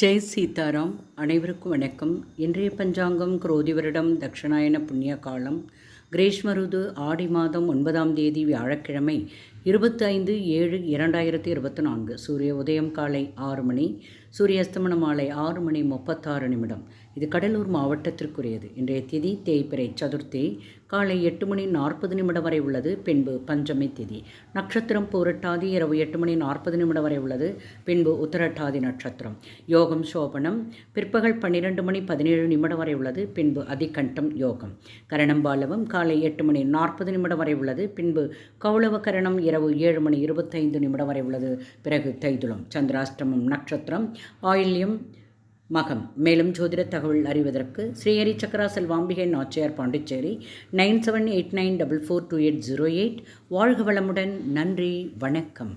ஜெய் சீதாராம் அனைவருக்கும் வணக்கம். இன்றைய பஞ்சாங்கம் குரோதி வருடம் தட்சிணாயன புண்ணிய காலம் கிரேஷ்மருது ஆடி மாதம் ஒன்பதாம் தேதி வியாழக்கிழமை இருபத்தி ஐந்து ஏழு இரண்டாயிரத்தி இருபத்தி நான்கு சூரிய உதயம் காலை ஆறு மணி சூரிய அஸ்தமனம் மாலை ஆறு மணி முப்பத்தாறு நிமிடம். இது கடலூர் மாவட்டத்திற்குரியது. இன்றைய திதி தேய்பிறை சதுர்த்தி. காலை எட்டு மணி நாற்பது நிமிடம் வரை உள்ளது. பின்பு பஞ்சமி திதி. நட்சத்திரம் பூரட்டாதி இரவு எட்டு மணி நாற்பது நிமிடம் வரை உள்ளது. பின்பு உத்தரட்டாதி நட்சத்திரம். யோகம் சோபனம். பிற்பகல் பன்னிரெண்டு மணி பதினேழு நிமிடம் வரை உள்ளது. பின்பு அதிகண்டம் யோகம். கரணம் பாலவம் காலை எட்டு மணி நாற்பது நிமிடம் வரை உள்ளது. பின்பு கௌளவ கரணம் இரவு ஏழு மணி இருபத்தைந்து நிமிடம் வரை உள்ளது. பிறகு தைதுளம் சந்திராஷ்டமம் நட்சத்திரம் ஆயில்யம் மகம். மேலும் ஜோதிட தகவல் அறிவதற்கு Srihari Chakra Selvambigai Nachiyar Pondicherry nine seven eight nine double four two eight zero eight. வாழ்க வளமுடன். நன்றி. வணக்கம்.